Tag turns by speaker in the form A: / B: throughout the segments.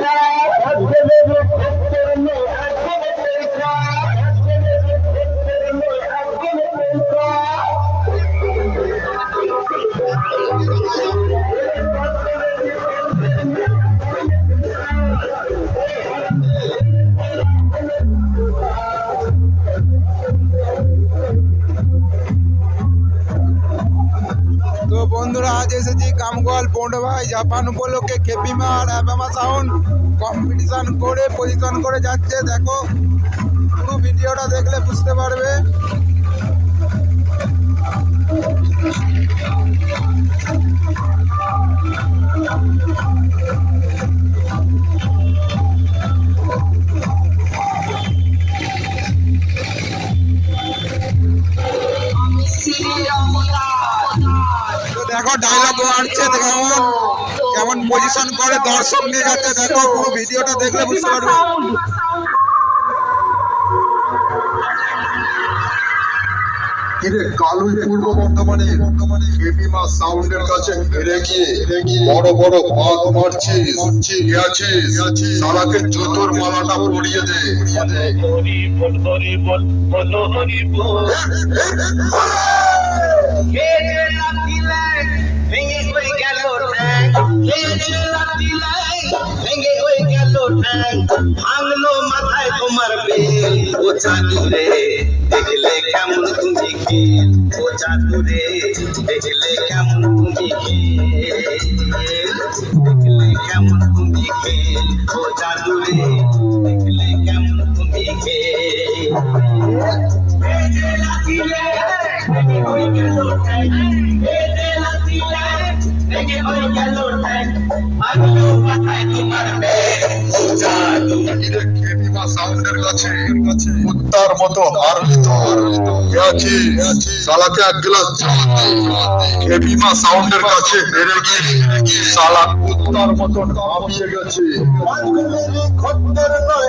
A: তো বন্ধুরা, আজ এসেছি কামগোয়াল পৌঁডভাই জাপান উপলক্ষে কেপিমা আর অ্যাপামা সাউন্ড। কম্পিটিশন করে পজিশন করে যাচ্ছে, দেখো। পুরো ভিডিওটা দেখলে বুঝতে পারবে। দেখো ডায়লগ মারছে কেমন কেমন পজিশন করে দর্শক নিয়ে যাচ্ছে দেখো পুরো ভিডিওটা দেখলে বুঝতে পারবে
B: কালুই পূর্ব বর্ধমানে বর্ধমানে সাউন্ডের কাছে হেরে গিয়ে বড় বড় বাদ মারছিস আছিস সারাকে জুতোর মালাটা পরিয়ে দে
C: হরি বল হরি বল হরি বল লাতিলে ভেঙে হয়ে গেল ঠ্যাং। ভাঙলো মাথায় তোমার বেল। ও চাদুরে, দেখলে কেমন তুমি খেল ও চাদুরে, দেখলে কেমন তুমি খেল দেখলে কেমন তুমি খেল ও চাদুরে, দেখলে কেমন তুমি
B: কুত্তার মতো হারলি তো সালাকে এক গ্লাস চা সাউন্ডের কাছে হেরে গিয়ে সালা কুত্তার মতো হাঁপিয়ে গেছে।
C: নয়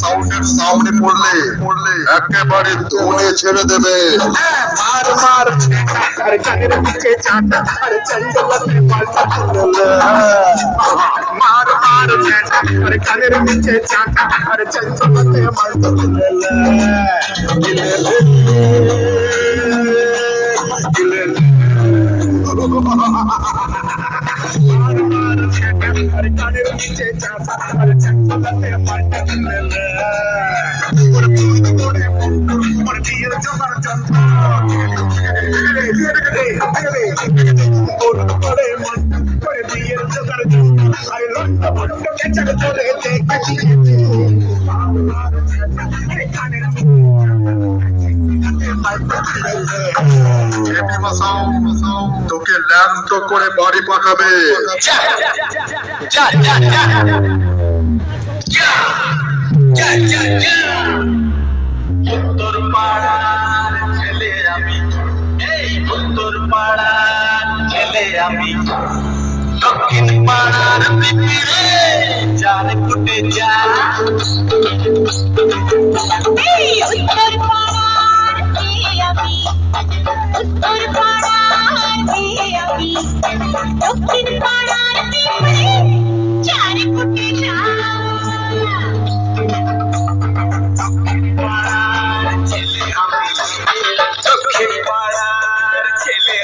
B: সাউন্ডের সাউন্ডে পড়লে পড়লে একেবারে ধনে ছেড়ে দেবে
C: মার মার আর কানের নিচে চাটা আর চন্দলাতে পাল্টা তুললে মার মার আর কানের নিচে চাটা আর চন্দলাতে পাল্টা তুললে গিলে গিলে
B: তোকে ল্যাম্প করে বাড়ি পাঠাবে
C: উত্তর পাড়ার ছেলে আমি এই উত্তর পাড়ার ছেলে আমি দক্ষিণ পাড়ার পিপিরে চার ফুটে যা
D: এই উত্তর